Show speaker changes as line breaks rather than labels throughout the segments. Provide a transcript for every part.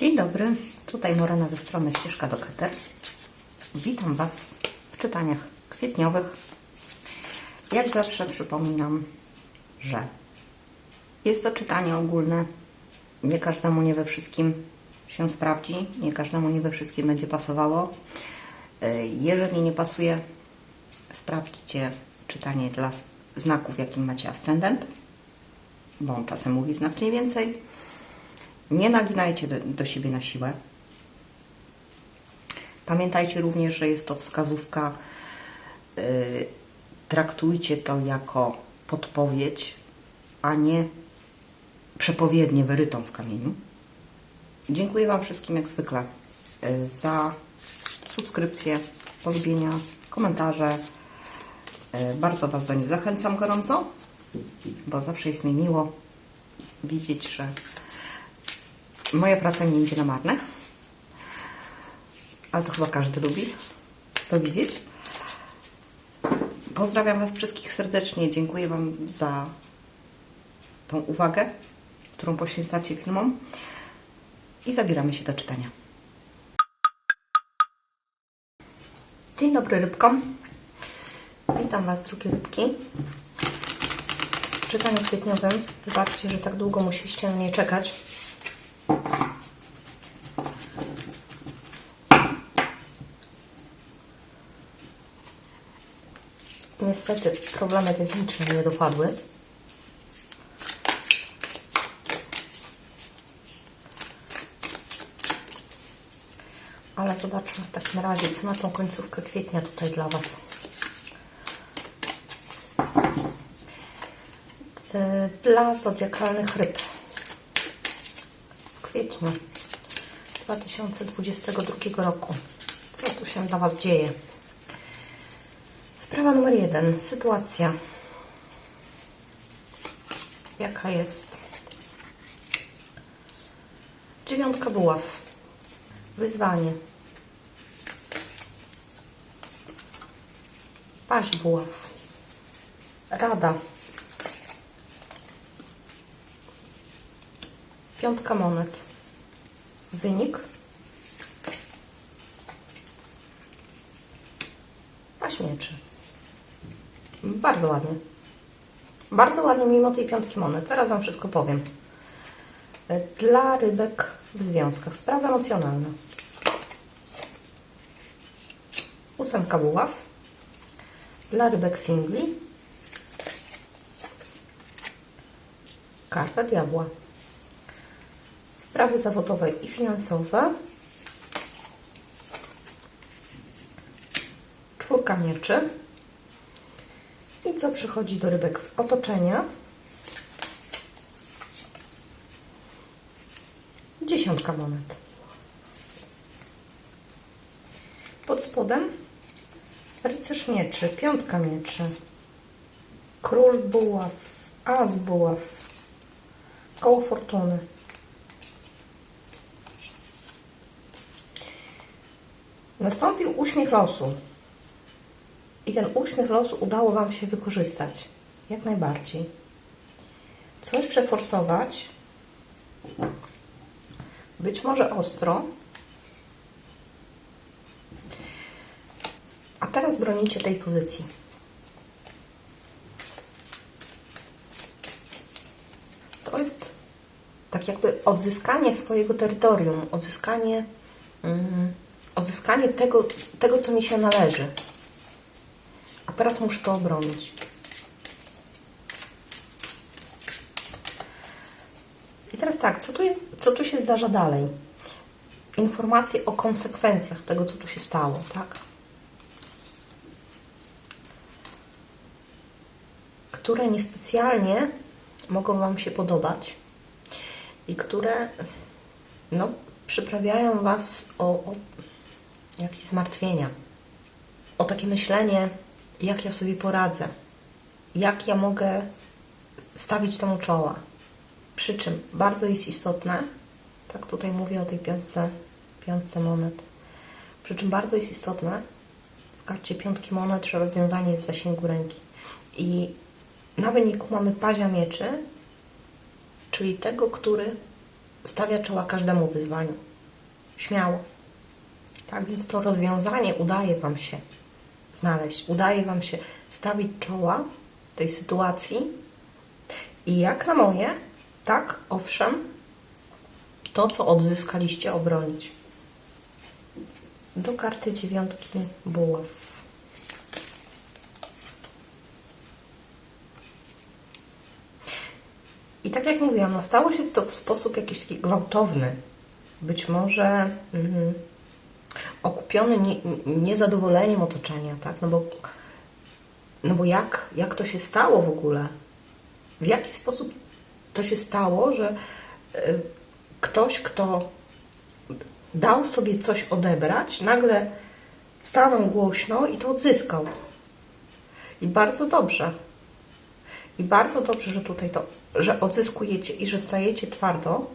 Dzień dobry, tutaj Morena ze strony Ścieżka do Keter. Witam Was w czytaniach kwietniowych. Jak zawsze przypominam, że jest to czytanie ogólne. Nie każdemu, nie we wszystkim się sprawdzi, nie każdemu, nie we wszystkim będzie pasowało. Yy, Jeżeli nie pasuje, sprawdźcie czytanie dla znaków, jakim macie ascendent, bo on czasem mówi znacznie więcej. Nie naginajcie do, do siebie na siłę. Pamiętajcie również, że jest to wskazówka. Yy, traktujcie to jako podpowiedź, a nie przepowiednię wyrytą w kamieniu. Dziękuję Wam wszystkim jak zwykle yy, za subskrypcję, polubienia, komentarze. Yy, Bardzo Was do nich zachęcam gorąco, bo zawsze jest mi miło widzieć, że moja praca nie idzie na marne. Ale to chyba każdy lubi to widzieć. Pozdrawiam Was wszystkich serdecznie. Dziękuję Wam za tą uwagę, którą poświęcacie filmom. I zabieramy się do czytania. Dzień dobry rybkom. Witam Was, drugie rybki. W czytaniu kwietniowym. Wybaczcie, że tak długo musieliście na mnie czekać. Niestety problemy techniczne nie dopadły. Ale zobaczmy w takim razie, co na tą końcówkę kwietnia tutaj dla Was. E, Dla zodiakalnych ryb w kwietniu 2022 roku. Co tu się dla Was dzieje? Sprawa numer jeden. Sytuacja. Jaka jest? Dziewiątka buław. Wyzwanie. Paź buław. Rada. Piątka monet. Wynik. Paź mieczy. Bardzo ładnie. Bardzo ładnie mimo tej piątki monet. Zaraz Wam wszystko powiem. Dla rybek w związkach. Sprawa emocjonalna. Ósemka buław. Dla rybek singli. Karta diabła. Sprawy zawodowe i finansowe. Czwórka mieczy. I co przychodzi do rybek z otoczenia? Dziesiątka monet. Pod spodem rycerz mieczy, piątka mieczy, król buław, as buław, koło fortuny. Nastąpił uśmiech losu. I ten uśmiech losu udało Wam się wykorzystać. Jak najbardziej. Coś przeforsować. Być może ostro. A teraz bronicie tej pozycji. To jest tak jakby odzyskanie swojego terytorium, odzyskanie, mm, odzyskanie tego, tego, co mi się należy. A teraz muszę to obronić. I teraz tak, co tu, jest, co tu się zdarza dalej? Informacje o konsekwencjach tego, co tu się stało, tak? Które niespecjalnie mogą Wam się podobać i które no, przyprawiają Was o, o jakieś zmartwienia, o takie myślenie, jak ja sobie poradzę, jak ja mogę stawić temu czoła. Przy czym bardzo jest istotne, tak tutaj mówię o tej piątce, piątce monet, przy czym bardzo jest istotne w karcie piątki monet, że rozwiązanie jest w zasięgu ręki. I na wyniku mamy pazia mieczy, czyli tego, który stawia czoła każdemu wyzwaniu. Śmiało. Tak więc to rozwiązanie udaje Wam się znaleźć, udaje Wam się stawić czoła tej sytuacji i jak na moje, tak, owszem, to, co odzyskaliście, obronić. Do karty dziewiątki buław. I tak jak mówiłam, no stało się to w sposób jakiś taki gwałtowny. Być może mm, okupiony nie, niezadowoleniem otoczenia, tak? No bo, no bo jak, jak to się stało w ogóle? W jaki sposób to się stało, że y, ktoś, kto dał sobie coś odebrać, nagle stanął głośno i to odzyskał. I bardzo dobrze. I bardzo dobrze, że tutaj to, że odzyskujecie i że stajecie twardo.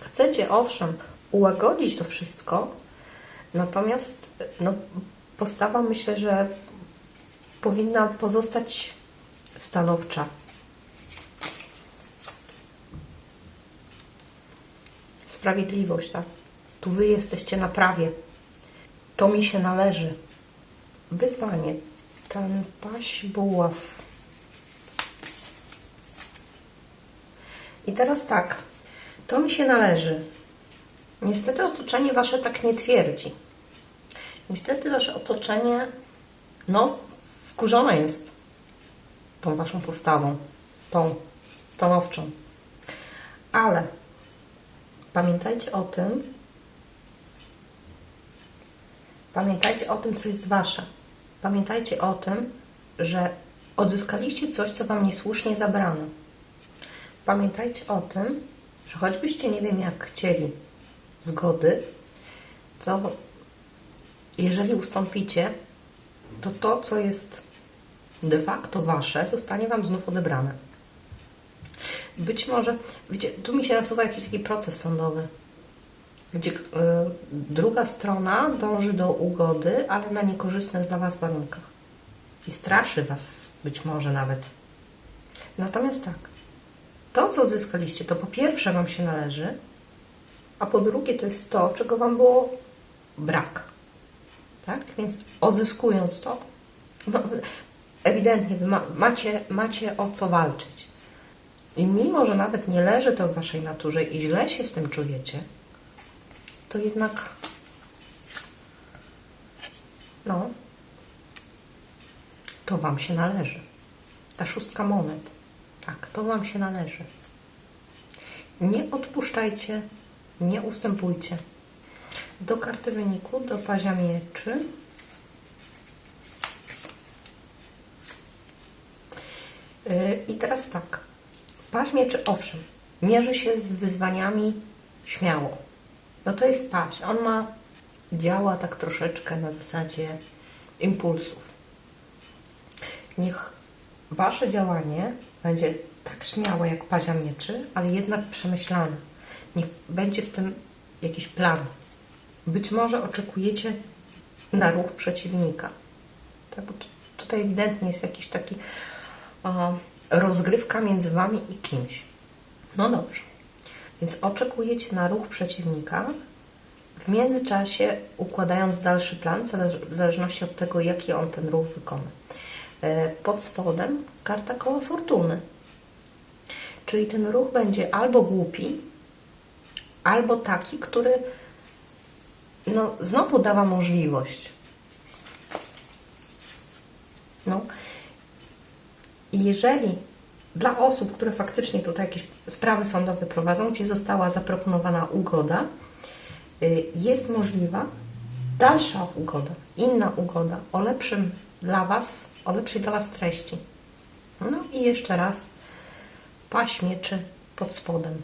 Chcecie, owszem, ułagodzić to wszystko, natomiast no, postawa myślę, że powinna pozostać stanowcza. Sprawiedliwość, tak? Tu wy jesteście na prawie. To mi się należy. Wyzwanie. Ten paś buław. I teraz tak. To mi się należy. Niestety otoczenie wasze tak nie twierdzi. Niestety wasze otoczenie, no, wkurzone jest tą waszą postawą, tą stanowczą. Ale pamiętajcie o tym, pamiętajcie o tym, co jest wasze. Pamiętajcie o tym, że odzyskaliście coś, co wam niesłusznie zabrano. Pamiętajcie o tym, że choćbyście nie wiem jak chcieli zgody, to jeżeli ustąpicie, to to, co jest de facto wasze, zostanie wam znów odebrane. Być może, wiecie, tu mi się nasuwa jakiś taki proces sądowy, gdzie y, druga strona dąży do ugody, ale na niekorzystnych dla was warunkach. I straszy was być może nawet. Natomiast tak, to, co odzyskaliście, to po pierwsze Wam się należy, a po drugie to jest to, czego Wam było brak. Tak? Więc odzyskując to, no, ewidentnie ma, macie, macie o co walczyć. I mimo, że nawet nie leży to w Waszej naturze i źle się z tym czujecie, to jednak no, to Wam się należy. Ta szóstka monet. Tak, to Wam się należy. Nie odpuszczajcie, nie ustępujcie. Do karty wyniku, do pazia mieczy. Yy, I teraz tak. Paź mieczy, owszem, mierzy się z wyzwaniami śmiało. No to jest paź. On ma, działa tak troszeczkę na zasadzie impulsów. Niech Wasze działanie będzie tak śmiałe jak pazia mieczy, ale jednak przemyślane. Niech będzie w tym jakiś plan. Być może oczekujecie na ruch przeciwnika. Tak, tutaj ewidentnie jest jakiś taki rozgrywka między Wami i kimś. No dobrze. Więc oczekujecie na ruch przeciwnika, w międzyczasie układając dalszy plan, w zależności od tego, jaki on ten ruch wykona. E, pod spodem karta koła fortuny. Czyli ten ruch będzie albo głupi, albo taki, który no, znowu dawa możliwość. No. I jeżeli dla osób, które faktycznie tutaj jakieś sprawy sądowe prowadzą, Ci została zaproponowana ugoda, y, jest możliwa dalsza ugoda, inna ugoda o lepszym dla Was, o lepszej dla Was treści. No i jeszcze raz paś mieczy pod spodem.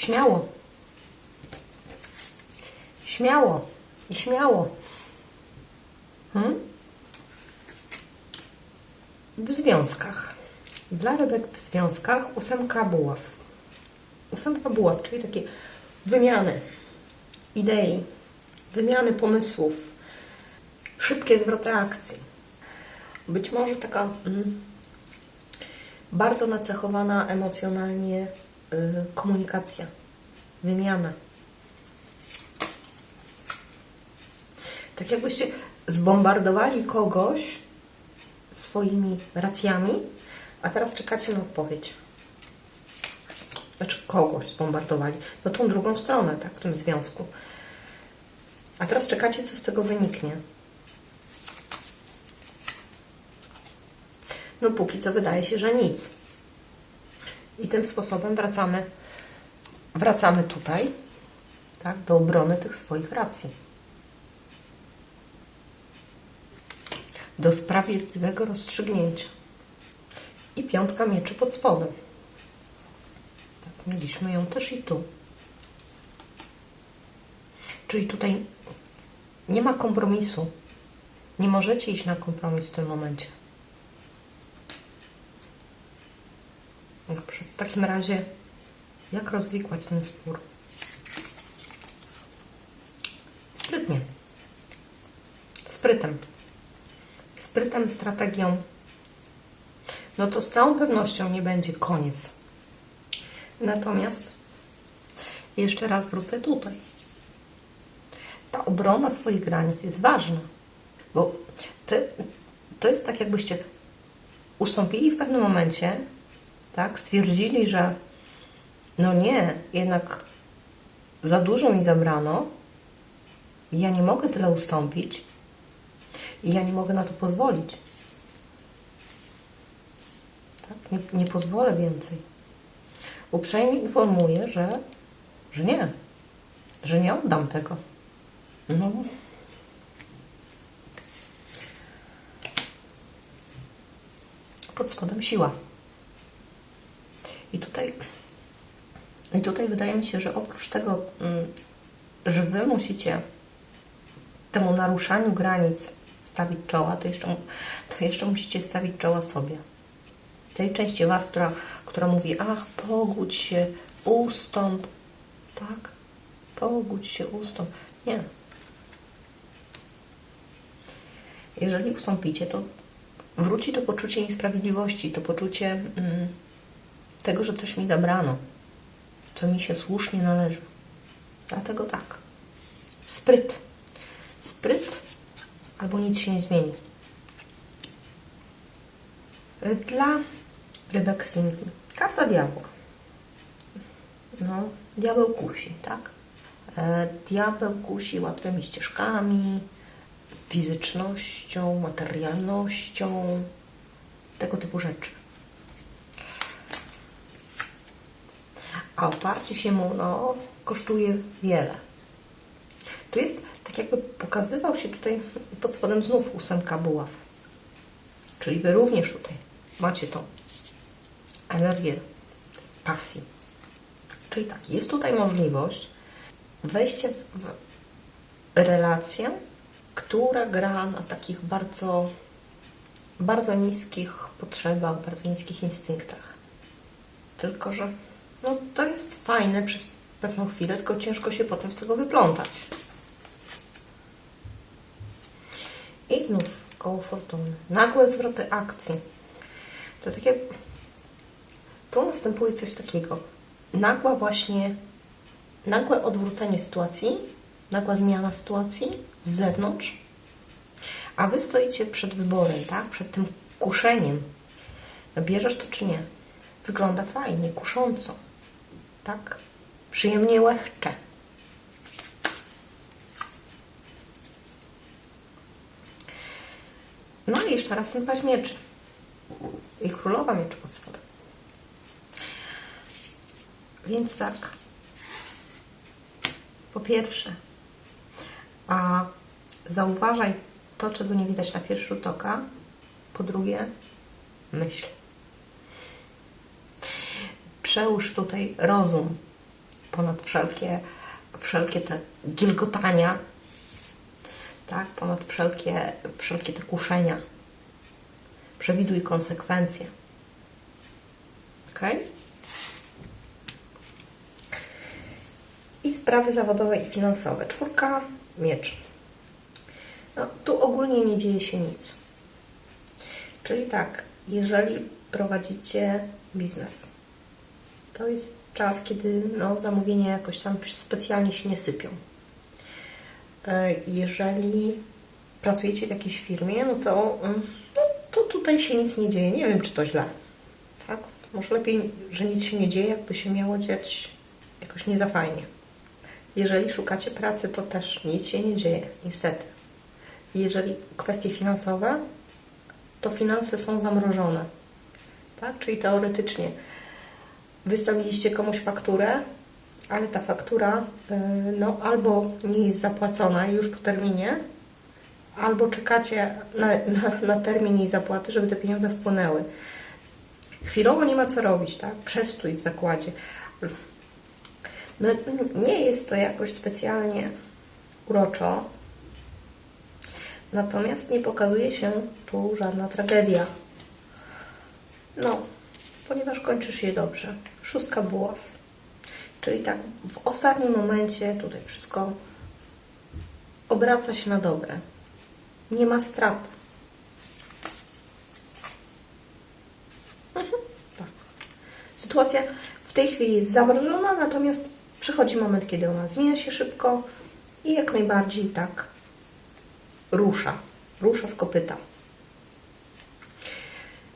Śmiało. Śmiało. I śmiało. Hmm? W związkach. Dla rybek w związkach ósemka buław. Ósemka buław, czyli takie wymiany idei, wymiany pomysłów, szybkie zwroty akcji. Być może taka mm, bardzo nacechowana emocjonalnie komunikacja, wymiana. Tak jakbyście zbombardowali kogoś swoimi racjami, a teraz czekacie na odpowiedź. Znaczy kogoś zbombardowali. No tą drugą stronę, tak, w tym związku. A teraz czekacie, co z tego wyniknie. No póki co wydaje się, że nic. I tym sposobem wracamy, wracamy tutaj, tak, do obrony tych swoich racji. Do sprawiedliwego rozstrzygnięcia. I piątka mieczy pod spodem. Tak, mieliśmy ją też i tu. Czyli tutaj nie ma kompromisu. Nie możecie iść na kompromis w tym momencie. Dobrze, w takim razie jak rozwikłać ten spór? Sprytnie. Sprytem. Sprytem, strategią. No to z całą pewnością nie będzie koniec. Natomiast jeszcze raz wrócę tutaj. Ta obrona swoich granic jest ważna, bo ty, to jest tak, jakbyście ustąpili w pewnym momencie, tak, stwierdzili, że no nie, jednak za dużo mi zabrano, ja nie mogę tyle ustąpić i ja nie mogę na to pozwolić. Tak? Nie, nie pozwolę więcej. Uprzejmie informuję, że, że nie, że nie oddam tego. No. Pod spodem siła. I tutaj, i tutaj wydaje mi się, że oprócz tego, mm, że Wy musicie temu naruszaniu granic stawić czoła, to jeszcze, to jeszcze musicie stawić czoła sobie. Tej części Was, która, która mówi, ach, pogódź się, ustąp, tak? Pogódź się, ustąp. Nie. Jeżeli ustąpicie, to wróci to poczucie niesprawiedliwości, to poczucie mm, tego, że coś mi zabrano, co mi się słusznie należy. Dlatego tak. Spryt. Spryt albo nic się nie zmieni. Dla rybek sinki. Karta diabła. No, diabeł kusi, tak? E, diabeł kusi łatwymi ścieżkami, fizycznością, materialnością, tego typu rzeczy. A oparcie się mu, no, kosztuje wiele. Tu jest tak jakby pokazywał się tutaj pod spodem znów ósemka buław. Czyli Wy również tutaj macie tą energię pasji. Czyli tak, jest tutaj możliwość wejścia w relację, która gra na takich bardzo, bardzo niskich potrzebach, bardzo niskich instynktach. Tylko, że no, to jest fajne przez pewną chwilę, tylko ciężko się potem z tego wyplątać. I znów koło fortuny. Nagłe zwroty akcji. To tak jak... Tu następuje coś takiego. Nagła właśnie... Nagłe odwrócenie sytuacji, nagła zmiana sytuacji z zewnątrz, a Wy stoicie przed wyborem, tak? Przed tym kuszeniem. Bierzesz to czy nie? Wygląda fajnie, kusząco. Tak? Przyjemnie łechcze. No i jeszcze raz ten paź mieczy. I królowa mieczy pod spodem. Więc tak. Po pierwsze, a zauważaj to, czego nie widać na pierwszy rzut oka. Po drugie, myśl. Przełóż tutaj rozum ponad wszelkie, wszelkie te gilgotania, tak? ponad wszelkie, wszelkie te kuszenia. Przewiduj konsekwencje. Ok? I sprawy zawodowe i finansowe. Czwórka miecz. No, tu ogólnie nie dzieje się nic. Czyli tak, jeżeli prowadzicie biznes, To jest czas, kiedy no, zamówienia jakoś tam specjalnie się nie sypią. E, Jeżeli pracujecie w jakiejś firmie, no to, mm, no, to tutaj się nic nie dzieje. Nie wiem, czy to źle. Tak? Może lepiej, że nic się nie dzieje, jakby się miało dziać jakoś nie za fajnie. Jeżeli szukacie pracy, to też nic się nie dzieje, niestety. Jeżeli kwestie finansowe, to finanse są zamrożone. Tak? Czyli teoretycznie wystawiliście komuś fakturę, ale ta faktura y, no, albo nie jest zapłacona już po terminie, albo czekacie na, na, na termin jej zapłaty, żeby te pieniądze wpłynęły. Chwilowo nie ma co robić, tak? Przestój w zakładzie. No, nie jest to jakoś specjalnie uroczo, natomiast nie pokazuje się tu żadna tragedia. No, ponieważ kończysz je dobrze. Szóstka buław. Czyli tak w ostatnim momencie tutaj wszystko obraca się na dobre. Nie ma strat. Mhm, tak. Sytuacja w tej chwili jest zamrożona, natomiast przychodzi moment, kiedy ona zmienia się szybko i jak najbardziej tak rusza. Rusza z kopyta.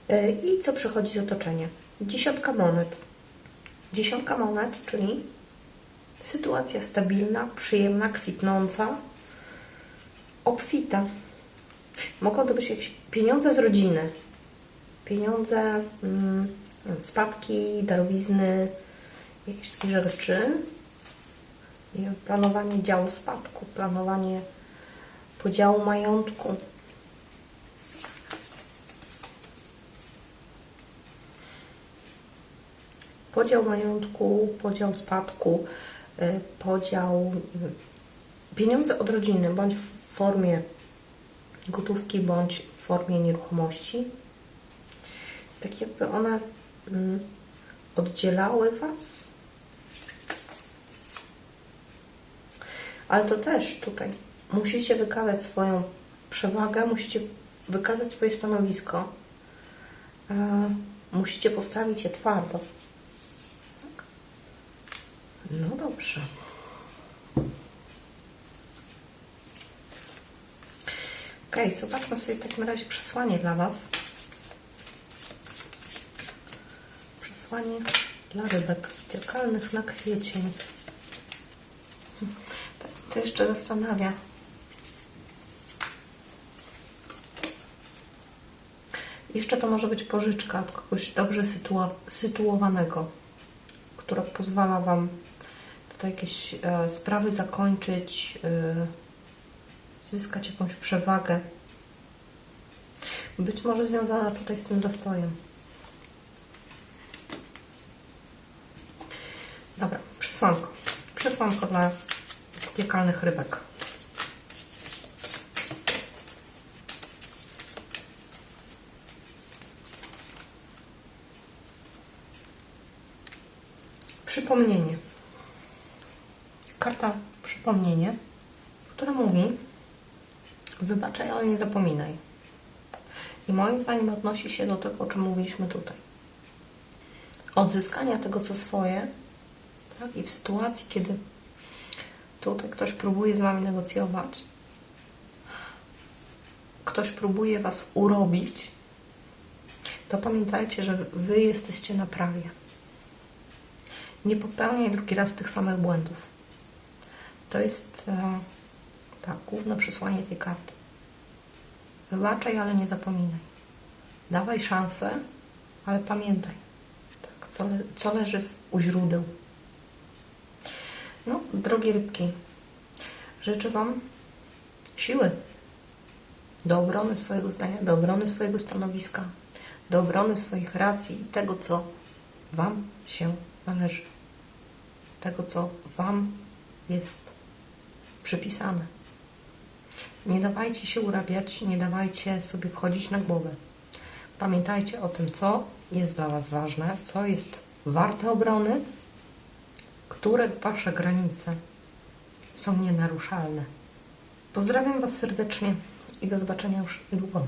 E, I co przychodzi z otoczenia? Dziesiątka monet. Dziesiątka monet, czyli sytuacja stabilna, przyjemna, kwitnąca, obfita. Mogą to być jakieś pieniądze z rodziny, pieniądze, mm, spadki, darowizny, jakieś takie rzeczy. Planowanie działu spadku, planowanie podziału majątku. Podział majątku, podział spadku, y, podział y, pieniądze od rodziny, bądź w formie gotówki, bądź w formie nieruchomości. Tak jakby one mm, oddzielały Was. Ale to też tutaj musicie wykazać swoją przewagę, musicie wykazać swoje stanowisko. E, musicie postawić je twardo. No dobrze. Ok, zobaczmy sobie w takim razie przesłanie dla Was. Przesłanie dla rybek zodiakalnych na kwiecień. To jeszcze zastanawia. Jeszcze to może być pożyczka od kogoś dobrze sytuowanego, która pozwala Wam tutaj jakieś e, sprawy zakończyć, e, zyskać jakąś przewagę. Być może związana tutaj z tym zastojem. Dobra, przesłanko. Przesłanko dla piekalnych rybek. Przypomnienie. Karta przypomnienie, która mówi wybaczaj, nie zapominaj. I moim zdaniem odnosi się do tego, o czym mówiliśmy tutaj. Odzyskania tego, co swoje, tak? i w sytuacji, kiedy tutaj ktoś próbuje z Wami negocjować, ktoś próbuje Was urobić, to pamiętajcie, że Wy jesteście na prawie. Nie popełniaj drugi raz tych samych błędów. To jest e, tak, główne przesłanie tej karty. Wybaczaj, ale nie zapominaj. Dawaj szansę, ale pamiętaj, tak, co, le co leży w, u źródeł. No, drogie rybki, życzę Wam siły do obrony swojego zdania, do obrony swojego stanowiska, do obrony swoich racji i tego, co Wam się należy, tego, co Wam jest przypisane. Nie dawajcie się urabiać, nie dawajcie sobie wchodzić na głowę. Pamiętajcie o tym, co jest dla Was ważne, co jest warte obrony, które Wasze granice są nienaruszalne. Pozdrawiam Was serdecznie i do zobaczenia już niedługo.